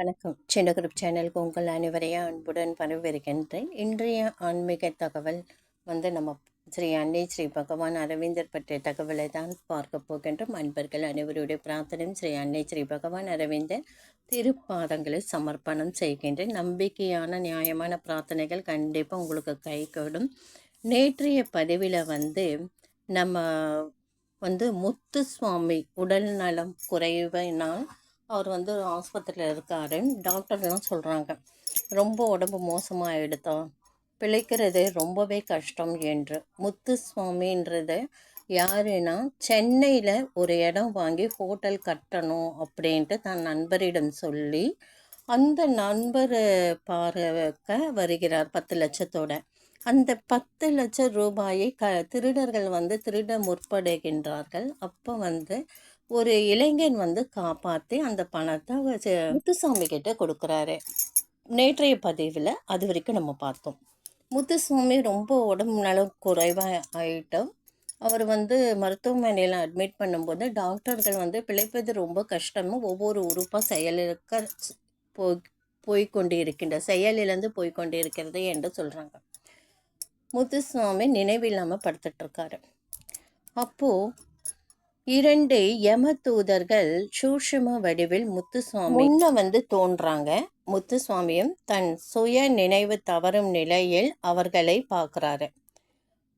வணக்கம். சின்ன குரூப் சேனலுக்கு உங்கள் அனைவரையும் அன்புடன் வரவேற்கின்றேன். இன்றைய ஆன்மீக தகவல் வந்து நம்ம ஸ்ரீ அன்னை ஸ்ரீ பகவான் அரவிந்தர் பற்றிய தகவலை தான் பார்க்க போகின்றோம். அன்பர்கள் அனைவருடைய பிரார்த்தனையும் ஸ்ரீ அன்னை ஸ்ரீ பகவான் அரவிந்தர் திருப்பாதங்களை சமர்ப்பணம் செய்கின்றேன். நம்பிக்கையான நியாயமான பிரார்த்தனைகள் கண்டிப்பாக உங்களுக்கு கை கொடும். நேற்றைய பதிவில் வந்து நம்ம வந்து முத்து சுவாமி உடல் நலம் குறைவினால் அவர் வந்து ஆஸ்பத்திரியில் இருக்கார். டாக்டர்லாம் சொல்கிறாங்க ரொம்ப உடம்பு மோசமாக எடுத்தோம் பிழைக்கிறது ரொம்பவே கஷ்டம் என்று. முத்து சுவாமின்றது யாருன்னா சென்னையில் ஒரு இடம் வாங்கி ஹோட்டல் கட்டணும் அப்படின்ட்டு தன் நண்பரிடம் சொல்லி அந்த நண்பர் பார்க்க வருகிறார் பத்து லட்சத்தோட. அந்த பத்து லட்சம் ரூபாயை க திருடர்கள் வந்து திருட முற்படுகின்றார்கள். அப்போ வந்து ஒரு இளைஞன் வந்து காப்பாற்றி அந்த பணத்தை முத்துசாமி கிட்ட கொடுக்குறாரு. நேற்றைய பதிவில் அது வரைக்கும் நம்ம பார்த்தோம். முத்துசாமி ரொம்ப உடம்பு நலம் குறைவாக ஆகிட்டோம் அவர் வந்து மருத்துவமனையில் அட்மிட் பண்ணும்போது டாக்டர்கள் வந்து பிழைப்பது ரொம்ப கஷ்டமும் ஒவ்வொரு உறுப்பாக செயலிழக்க போய் போய்கொண்டு இருக்கின்ற செயலிழந்து போய்கொண்டு இருக்கிறது என்று சொல்கிறாங்க முத்துசாமி நினைவில்லாமல் படுத்துட்ருக்காரு அப்போது இரண்டு யம தூதர்கள் வடிவில் முத்துசுவாமி முன்ன வந்து தோன்றாங்க. முத்துசுவாமியும் தன் சுய நினைவு தவறும் நிலையில் அவர்களை பார்க்கிறாரு.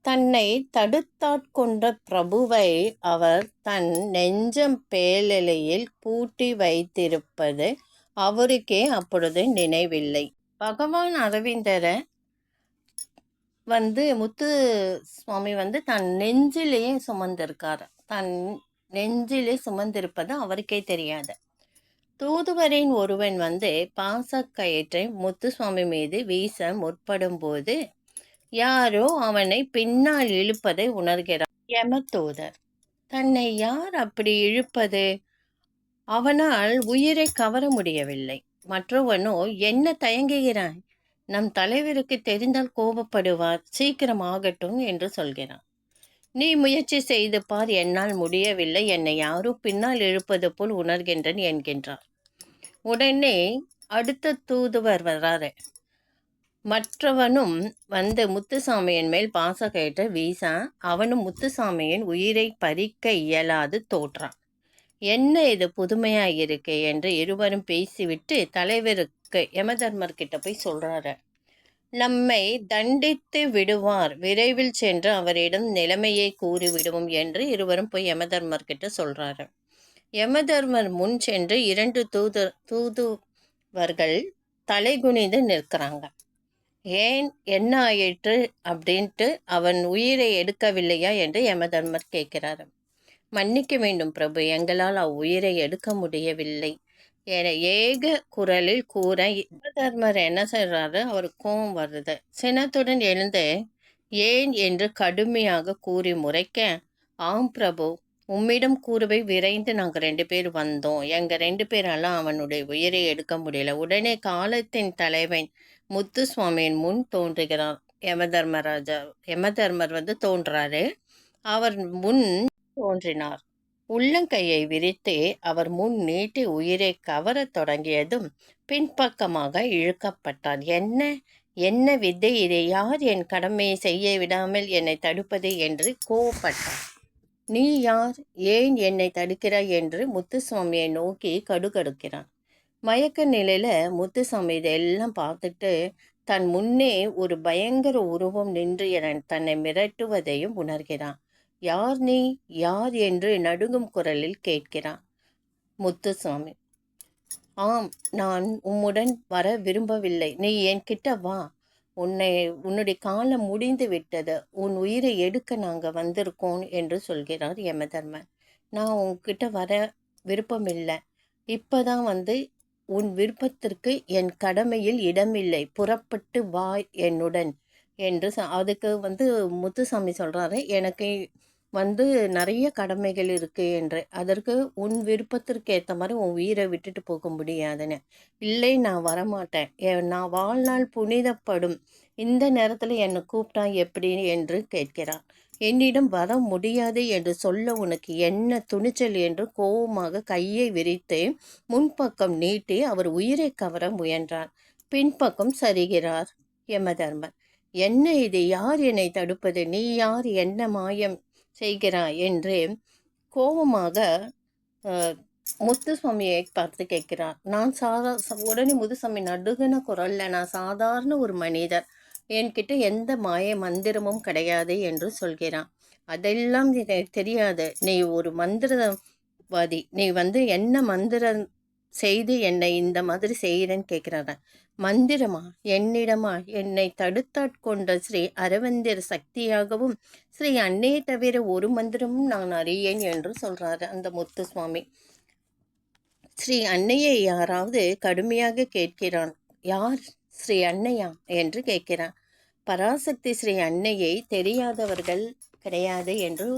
தன்னை தடுத்தாட்கொண்ட பிரபுவை அவர் தன் நெஞ்சம் பேலலையில் பூட்டி வைத்திருப்பது அவருக்கே அப்பொழுது நினைவில்லை. பகவான் அரவிந்தரை வந்து முத்து சுவாமி வந்து தன் நெஞ்சிலேயே சுமந்திருக்காரு. தன் நெஞ்சிலே சுமந்திருப்பது அவருக்கே தெரியாது. தூதுவரின் ஒருவன் வந்து பாசக்கயிற்றை முத்துசுவாமி மீது வீச முற்படும் போது யாரோ அவனை பின்னால் இழுப்பதை உணர்கிறார். யம தூதர் தன்னை யார் அப்படி இழுப்பது? அவனால் உயிரை கவர முடியவில்லை. மற்றவனோ என்ன தயங்குகிறான் நம் தலைவருக்கு தெரிந்தால் கோபப்படுவார் சீக்கிரம் ஆகட்டும் என்று சொல்கிறான். நீ முயற்சி செய்து பார் என்னால் முடியவில்லை. என்னை யாரும் பின்னால் இழுப்பது போல் உணர்கின்றன் என்கின்றார். உடனே அடுத்த தூதுவர் வர்றாரு. மற்றவனும் வந்து முத்துசாமியின் மேல் பாச வீசா அவனும் முத்துசாமியின் உயிரை பறிக்க இயலாது தோற்றான். என்ன இது புதுமையாக இருக்கே என்று இருவரும் பேசிவிட்டு தலைவருக்கு யமதர்மர்கிட்ட போய் சொல்றாரு. நம்மை தண்டித்து விடுவார். விரைவில் சென்று அவரிடம் நிலைமையை கூறிவிடுவோம் என்று இருவரும் போய் யமதர்மர் கிட்ட சொல்றாரு. யமதர்மர் முன் சென்று இரண்டு தூது தூதுவர்கள் தலைகுனிந்து நிற்கிறாங்க. ஏன் என்ன ஆயிற்று அப்படின்ட்டு அவன் உயிரை எடுக்கவில்லையா என்று யமதர்மர் கேட்கிறாரு. மன்னிக்க வேண்டும் பிரபு. எங்களால் அவ்வுயிரை எடுக்க முடியவில்லை. என ஏக குரலில் கூற தர்மர் என்ன செய்கிறாரு அவர் கோவம் வருது. சினத்துடன் எழுந்து ஏன் என்று கடுமையாக கூறி முறைக்க ஆம் பிரபு உம்மிடம் கூறுவை விரைந்து நாங்கள் ரெண்டு பேர் வந்தோம். எங்கள் ரெண்டு பேராலாம் அவனுடைய உயிரை எடுக்க முடியல. உடனே காலத்தின் தலைவன் முத்துசுவாமியின் முன் தோன்றுகிறார். யமதர்மராஜா யமதர்மர் வந்து தோன்றாரு. அவர் முன் தோன்றினார். உள்ளங்கையை விரித்து அவர் முன் நீட்டி உயிரை கவரத் தொடங்கியதும் பின்பக்கமாக இழுக்கப்பட்டார் என்ன? என்ன வித்தை இதை? யார் என் கடமையை செய்ய விடாமல் என்னை தடுப்பது? என்று கோவப்பட்டார் நீ யார்? ஏன் என்னை தடுக்கிறாய்? என்று முத்துசுவாமியை நோக்கி கடுகடுக்கிறான். மயக்க நிலையில முத்துசாமி இதெல்லாம் பார்த்துட்டு தன் முன்னே ஒரு பயங்கர உருவம் நின்று என தன்னை மிரட்டுவதையும் உணர்கிறான். யார் நீ? யார் என்று நடுங்கும் குரலில் கேட்கிறான். முத்துசாமி. ஆம் நான் உம்முடன் வர விரும்பவில்லை. நீ என் கிட்ட வா. உன்னை உன்னுடைய காலம் முடிந்து விட்டது. உன் உயிரை எடுக்க நாங்கள் வந்திருக்கோம் என்று சொல்கிறார் யமதர்மன். நான் உன்கிட்ட வர விருப்பமில்லை. இப்போதான் வந்து உன் விருப்பத்திற்கு என் கடமையில் இடமில்லை. புறப்பட்டு வா என்னுடன் என்று அதுக்கு வந்து முத்துசாமி சொல்கிறாரு எனக்கு வந்து நிறைய கடமைகள் இருக்குது என்று. அதற்கு உன் விருப்பத்திற்கு ஏற்ற மாதிரி உன் உயிரை விட்டுட்டு போக முடியாதுன்னு. இல்லை நான் வரமாட்டேன். நான் வாழ்நாள் புனிதப்படும். இந்த நேரத்தில் என்னை கூப்பிட்டா எப்படி என்று கேட்கிறார் என்னிடம் வர முடியாது என்று சொல்ல உனக்கு என்ன துணிச்சல் என்று கோபமாக கையை விரித்து முன்பக்கம் நீட்டி அவர் உயிரை கவர முயன்றார் பின்பக்கம் சரிகிறார் யமதர்மர் என்ன இது? யார் என்னை தடுப்பது? நீ யார்? என்ன மாயம்? செய்கிறாய் என்று கோபமாக முத்துசுவாமியை பார்த்து கேட்கிறார். நான் சாதா உடனே முத்துசாமி நடுகுன குரல்ல நான் சாதாரண ஒரு மனிதர். என்கிட்ட எந்த மாய மந்திரமும் கிடையாது என்று சொல்கிறான். அதெல்லாம் தெரியாது. நீ ஒரு மந்திரவாதி. நீ வந்து என்ன மந்திரம் செய்து என்னை இந்த மாதிரி செய்கிறேன்னு கேட்குறாங்க மந்திரமா? என்னிடமா? என்னை தடுத்தாட்கொண்ட ஸ்ரீ அரவந்திர சக்தியாகவும் ஸ்ரீ அன்னையை தவிர ஒரு மந்திரமும் நான் அறியேன் என்று சொல்கிறாரு அந்த முத்துசுவாமி. ஸ்ரீ அன்னையை யாராவது கடுமையாக கேட்கிறான். யார்? ஸ்ரீ அன்னையா? என்று கேட்கிறான். பராசக்தி ஸ்ரீ அன்னையை தெரியாதவர்கள் கிடையாது என்று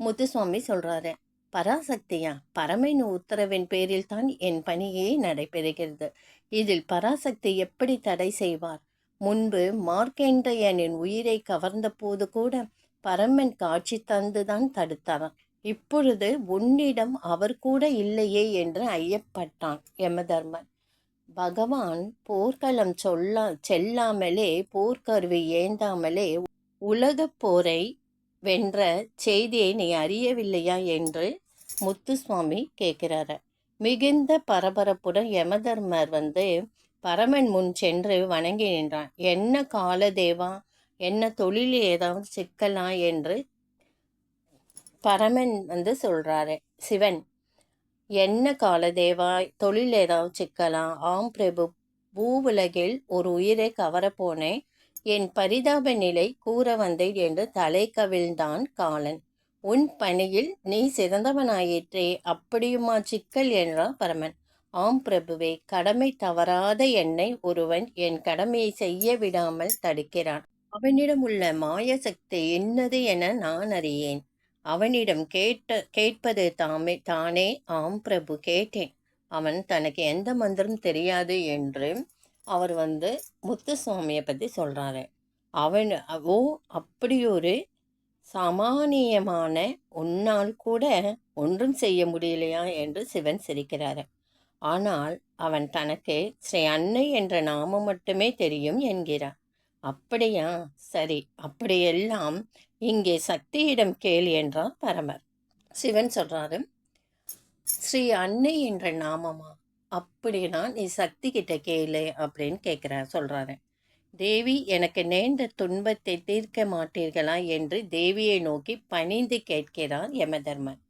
முத்துசுவாமி சொல்கிறாரு பராசக்தியா? பரமையின் உத்தரவின் பேரில் தான் என் பணியே நடைபெறுகிறது. இதில் பராசக்தி எப்படி தடை செய்வார்? முன்பு மார்க்கேண்டையனின் உயிரை கவர்ந்த போது கூட பரமன் காட்சி தந்துதான் தடுத்தார். இப்பொழுது உன்னிடம் அவர் கூட இல்லையே என்று ஐயப்பட்டான் யமதர்மன். பகவான் போர்க்களம் சொல்ல செல்லாமலே போர்க்கருவி ஏந்தாமலே உலகப் போரை வென்ற செய்தியை நீ அறியவில்லையா என்று முத்துசுவாமி கேட்கிறாரு. மிகுந்த பரபரப்புடன் யமதர்மர் வந்து பரமன் முன் சென்று வணங்கி நின்றான் என்ன காலதேவா? என்ன தொழில் ஏதாவது சிக்கலா? என்று பரமன் வந்து சொல்கிறாரு சிவன் என்ன காலதேவா? தொழில் ஏதாவது சிக்கலாம் ஆம் பிரபு பூவுலகில் ஒரு உயிரை கவரப்போனேன் என் பரிதாப நிலை கூற வந்தேன் என்று தலை கவிழ்ந்தான் காலன். உன் பணியில் நீ சிறந்தவனாயிற்றே அப்படியுமா சிக்கல் என்றான் பரமன். ஆம் பிரபுவே கடமை தவறாத என்னை ஒருவன் என் கடமையை செய்ய விடாமல் தடுக்கிறான். அவனிடம் உள்ள மாய சக்தி என்னது என நான் அறியேன். அவனிடம் கேட்ட கேட்பது தாமே தானே? ஆம் பிரபு கேட்டேன். அவன் தனக்கு எந்த மந்திரம் தெரியாது என்று அவர் வந்து முத்துசுவாமியை பற்றி சொல்கிறாரு அவன் ஓ அப்படி ஒரு சமானியமான உன்னால் கூட ஒன்றும் செய்ய முடியலையா என்று சிவன் சிரிக்கிறாரு. ஆனால் அவன் தனக்கு ஸ்ரீ அன்னை என்ற நாமம் மட்டுமே தெரியும் என்கிறார். அப்படியா? சரி அப்படியெல்லாம் இங்கே சக்தியிடம் கேள் என்றார் பரமர். சிவன் சொல்றாரு ஸ்ரீ அன்னை என்ற நாமமா? அப்படின்னா நீ சக்தி கிட்ட கேளு அப்படின்னு கேட்கிறார் சொல்கிறாரு தேவி எனக்கு நேர்ந்த துன்பத்தை தீர்க்க மாட்டீர்களா? என்று தேவியை நோக்கி பணிந்து கேட்கிறார் யமதர்மன்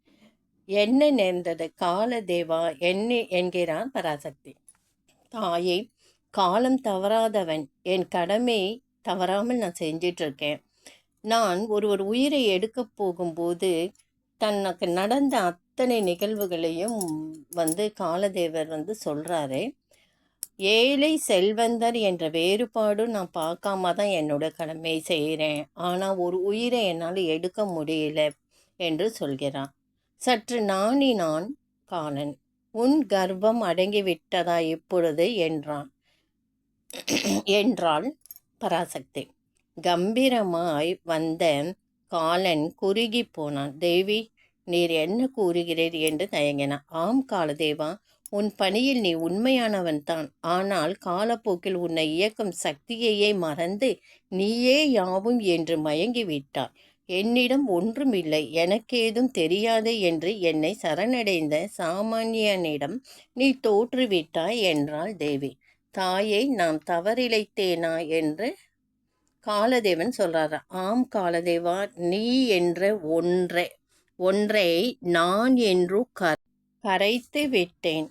என்ன நேர்ந்தது? கால தேவா என்ன என்கிறான் பராசக்தி. தாயே காலம் தவறாதவன். என் கடமை தவறாமல் நான் செஞ்சிட்ருக்கேன். நான் ஒரு ஒரு உயிரை எடுக்கப் போகும்போது தனக்கு நடந்த அத்தனை நிகழ்வுகளையும் வந்து காலதேவர் வந்து சொல்கிறாரு ஏழை செல்வந்தர் என்ற வேறுபாடும் நான் பார்க்காம தான் என்னோட கடமை செய்கிறேன் ஆனால் ஒரு உயிரை என்னால் எடுக்க முடியல என்று சொல்கிறான் சற்று நாணி நான் காலன் உன் கர்ப்பம் அடங்கிவிட்டதா இப்பொழுது என்றான். என்றாள் பராசக்தி. கம்பீரமாய் வந்த காலன் குறுகி போனான். தேவி நீர் என்ன கூறுகிறீர்? என்று தயங்கினான். ஆம் காலதேவா உன் பணியில் நீ உண்மையானவன் தான். ஆனால் காலப்போக்கில் உன்னை இயக்கும் சக்தியையே மறந்து நீயே யாவும் என்று மயங்கி விட்டாய் என்னிடம் ஒன்றுமில்லை. எனக்கேதும் தெரியாது என்று என்னை சரணடைந்த சாமானியனிடம் நீ தோற்றுவிட்டாய் என்றாள் தேவி. தாயை நான் தவறிழைத்தேனா? என்று காலதேவன் சொல்கிறாரு ஆம் காலதேவா நீ என்ற ஒன்றை ஒன்றை நான் என்று கரைத்து விட்டேன்.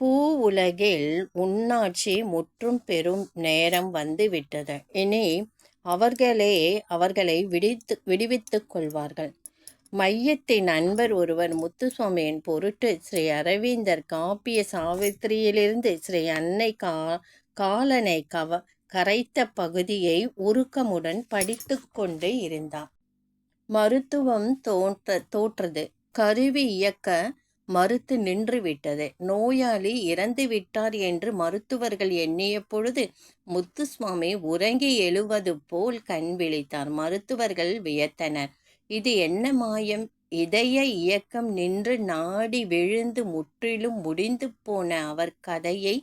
பூ உலகில் உன்னாட்சி முற்றும் பெரும் நேரம் வந்து விட்டது. இனி அவர்களே அவர்களை விடித்து விடுவித்துக் கொள்வார்கள். மையத்தின் நண்பர் ஒருவர் முத்துசுவாமியின் பொருட்டு ஸ்ரீ அரவிந்தர் காப்பிய சாவித்திரியிலிருந்து ஸ்ரீ அன்னை கா காலனை கவ கரைத்த பகுதியை உருக்கமுடன் படித்து கொண்டு இருந்தார் மருத்துவம் தோன்ற தோற்றது கருவி இயக்க மறுத்து நின்றுவிட்டது. நோயாளி இறந்து விட்டார் என்று மருத்துவர்கள் எண்ணிய பொழுது முத்துசுவாமி உறங்கி எழுவது போல் கண் விழித்தார். மருத்துவர்கள் வியத்தனர். இது என்ன மாயம்? இதய இயக்கம் நின்று நாடி விழுந்து முற்றிலும் முடிந்து போன அவர் கதையை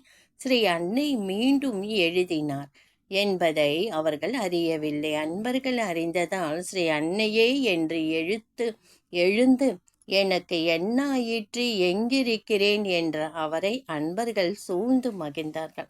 ஸ்ரீ அன்னை மீண்டும் எழுதினார் என்பதை அவர்கள் அறியவில்லை. அன்பர்கள் அறிந்ததால் ஸ்ரீ அன்னையே என்று எழுத்து எழுந்து எனக்கு என்ன ஆயிற்று எங்கிருக்கிறேன் என்ற அவரை அன்பர்கள் சூழ்ந்து மகிழ்ந்தார்கள்.